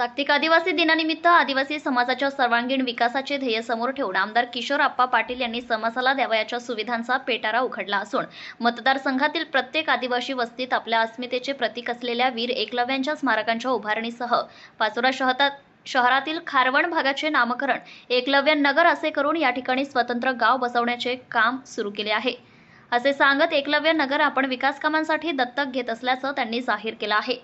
जागतिक आदिवासी दिनानिमित्त आदिवासी समाजाच्या सर्वांगीण विकासाचे ध्येय समोर ठेवून आमदार किशोर आप्पा पाटील यांनी समाजाला द्यावयाच्या सुविधांचा पेटारा उघडला असून मतदारसंघातील प्रत्येक आदिवासी वस्तीत आपल्या अस्मितेचे प्रतीक असलेल्या वीर एकलव्यांच्या स्मारकांच्या उभारणीसह पाचोरा शहरात शहरातील खारवण भागाचे नामकरण एकलव्य नगर असे करून या ठिकाणी स्वतंत्र गाव बसवण्याचे काम सुरू केले आहे. असे सांगत एकलव्य नगर आपण विकास कामांसाठी दत्तक घेत असल्याचं त्यांनी जाहीर केलं आहे.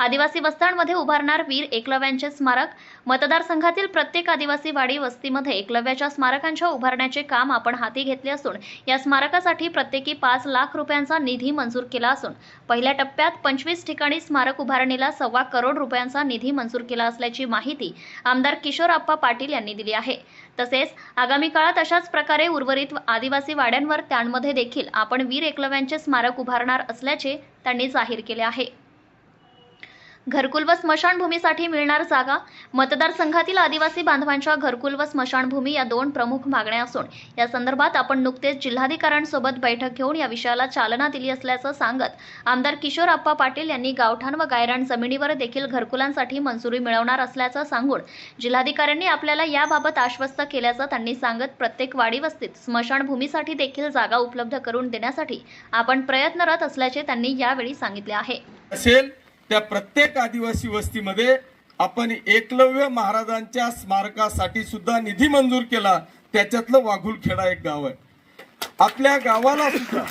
आदिवासी वस्त्यांमध्ये उभारणार वीर एकलव्यांचे स्मारक. मतदारसंघातील प्रत्येक आदिवासी वाडी वस्तीमध्ये एकलव्याच्या स्मारकांच्या उभारण्याचे काम आपण हाती घेतले असून या स्मारकासाठी प्रत्येकी पाच लाख रुपयांचा निधी मंजूर केला असून पहिल्या टप्प्यात पंचवीस ठिकाणी स्मारक उभारणीला सव्वा करोड रुपयांचा निधी मंजूर केला असल्याची माहिती आमदार किशोर आप्पा पाटील यांनी दिली आहे. तसेच आगामी काळात अशाच प्रकारे उर्वरित आदिवासी वाड्यांवर त्यांमध्ये देखील आपण वीर एकलव्यांचे स्मारक उभारणार असल्याचे त्यांनी जाहीर केले आहे. घरकुल व स्मशानभूमीसाठी मिळणार जागा. मतदारसंघातील आदिवासी बांधवांच्या घरकुल व स्मशानभूमी या दोन प्रमुख मागण्या असून या संदर्भात आपण नुकतेच जिल्हाधिकाऱ्यांसोबत बैठक घेऊन या विषयाला चालना दिली असल्याचं सांगत आमदार किशोर आप्पा पाटील यांनी गावठाण व गायरान जमिनीवर देखील घरकुलांसाठी मंजुरी मिळवणार असल्याचं सांगून जिल्हाधिकाऱ्यांनी आपल्याला याबाबत आश्वस्त केल्याचं त्यांनी सांगत प्रत्येक वाडी वस्तीत स्मशानभूमीसाठी देखील जागा उपलब्ध करून देण्यासाठी आपण प्रयत्नरत असल्याचे त्यांनी यावेळी सांगितले आहे. असेल त्या प्रत्येक आदिवासी वस्तीमध्ये आपण एकलव्य महाराजांच्या स्मारकासाठी सुद्धा निधी मंजूर केला. त्याच्यातलं वाघुलखेडा एक गाव आहे. आपल्या गावाला सुद्धा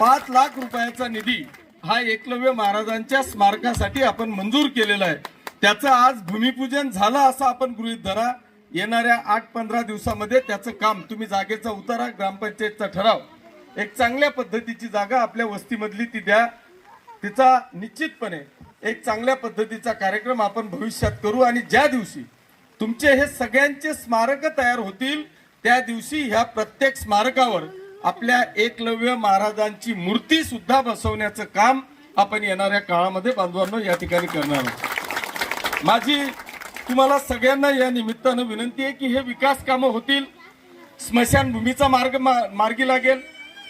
पाच लाख रुपयाचा निधी हा एकलव्य महाराजांच्या स्मारकासाठी आपण मंजूर केलेला आहे. त्याचं आज भूमिपूजन झालं असं आपण गृहित धरा. येणाऱ्या आठ पंधरा दिवसामध्ये त्याचं काम तुम्ही जागेचा उतारा ग्रामपंचायतचा ठराव. एक चांगल्या पद्धतीची जागा आपल्या वस्तीमधली ती द्या. तिचा निश्चितपणे एक चांगल्या पद्धतीचा कार्यक्रम आपण भविष्यात करू आणि ज्या दिवशी तुमचे हे सगळ्यांचे स्मारक तयार होतील त्या दिवशी ह्या प्रत्येक स्मारकावर आपल्या एकलव्य महाराजांची मूर्ती सुद्धा बसवण्याचं काम आपण येणाऱ्या काळामध्ये बांधवांना या ठिकाणी करणार आहोत. माझी तुम्हाला सगळ्यांना या निमित्तानं विनंती आहे की हे विकास कामं होतील स्मशानभूमीचा मार्ग मा- मार्गी लागेल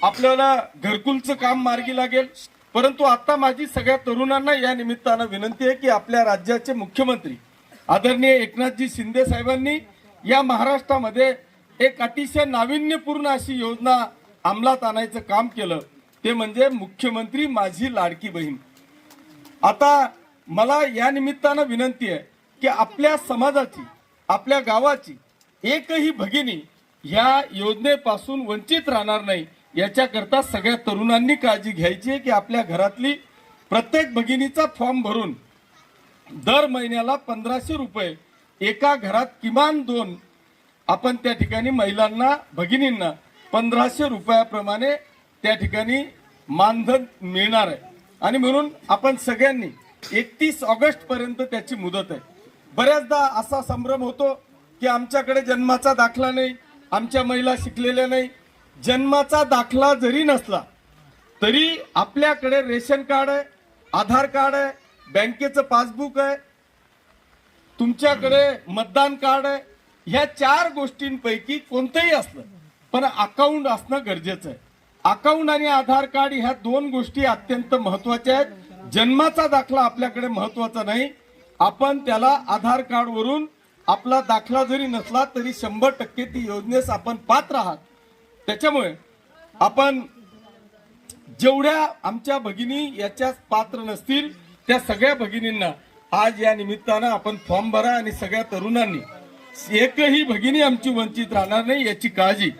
आपल्याला घरकुलचं काम मार्गी लागेल परंतु आता माझी सगळ्या तरुणांना या निमित्तानं विनंती आहे की आपल्या राज्याचे मुख्यमंत्री आदरणीय एकनाथजी शिंदे साहेबांनी या महाराष्ट्रामध्ये एक अतिशय नाविन्यपूर्ण अशी योजना अंमलात आणायचं काम केलं. ते म्हणजे मुख्यमंत्री माझी लाडकी बहीण. आता मला या निमित्तानं विनंती आहे की आपल्या समाजाची आपल्या गावाची एकही भगिनी ह्या योजनेपासून वंचित राहणार नाही. याच्याकरता सगळ्या तरुणांनी काळजी घ्यायची आहे की आपल्या घरातली प्रत्येक भगिनीचा फॉर्म भरून दर महिन्याला पंधराशे रुपये एका घरात किमान दोन आपण त्या ठिकाणी महिलांना भगिनींना पंधराशे रुपयाप्रमाणे त्या ठिकाणी मानधन मिळणार आहे. आणि म्हणून आपण सगळ्यांनी एकतीस ऑगस्ट पर्यंत त्याची मुदत आहे. बऱ्याचदा असा संभ्रम होतो की आमच्याकडे जन्माचा दाखला नाही आमच्या महिला शिकलेल्या नाही जन्माचा दाखला जरी नसला तरी आपल्याकडे रेशन कार्ड आहे आधार कार्ड आहे बँकेचं पासबुक आहे तुमच्याकडे मतदान कार्ड आहे ह्या चार गोष्टींपैकी कोणतंही असलं पण अकाउंट असणं गरजेचं आहे. अकाउंट आणि आधार कार्ड ह्या दोन गोष्टी अत्यंत महत्त्वाच्या आहेत. जन्माचा दाखला आपल्याकडे महत्त्वाचा नाही. आपण त्याला आधार कार्डवरून आपला दाखला जरी नसला तरी शंभर टक्के ती योजनेस आपण पात्र आहात. त्याच्यामुळे आपण जेवढ्या आमच्या भगिनी याच्या पात्र नसतील त्या सगळ्या भगिनींना आज या निमित्तानं आपण फॉर्म भरा आणि सगळ्या तरुणांनी एकही भगिनी आमची वंचित राहणार नाही याची काळजी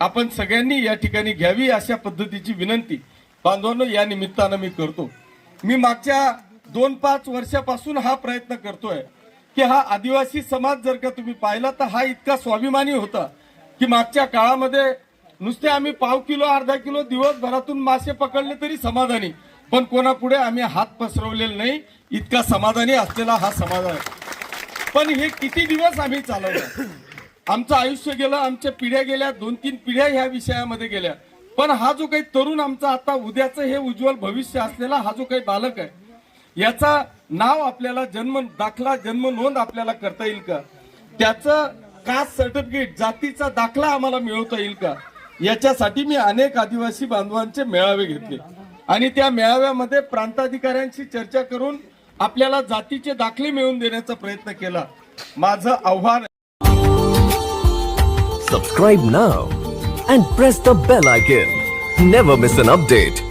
आपण सगळ्यांनी या ठिकाणी घ्यावी अशा पद्धतीची विनंती. बांधवांनो या निमित्तानं मी करतो. मी मागच्या दोन पाच वर्षापासून हा प्रयत्न करतोय की हा आदिवासी समाज जर का तुम्ही पाहिला तर हा इतका स्वाभिमानी होता की मागच्या काळामध्ये नुसते आम्ही पाव किलो अर्धा किलो दिवसभरातून मासे पकडले तरी समाधानी. पण कोणापुढे आम्ही हात पसरवलेले नाही इतका समाधानी असलेला हा समाधान. पण हे किती दिवस आम्ही चालवलं? आमचं आयुष्य गेलं आमच्या पिढ्या गेल्या दोन तीन पिढ्या ह्या विषयामध्ये गेल्या. पण हा जो काही तरुण आमचा आता उद्याचं हे उज्ज्वल भविष्य असलेला हा जो काही बालक आहे याचा नाव आपल्याला जन्म दाखला जन्म नोंद आपल्याला करता येईल का? त्याचं कास्ट सर्टिफिकेट जातीचा दाखला आम्हाला मिळवता येईल का? याच्यासाठी मी अनेक आदिवासी बांधवांचे मेळावे घेतले. आणि त्या मेळाव्यामध्ये प्रांताधिकाऱ्यांशी चर्चा करून आपल्याला जातीचे दाखले मिळवून देण्याचा प्रयत्न केला. माझं आव्हान subscribe now and press the bell icon never miss an update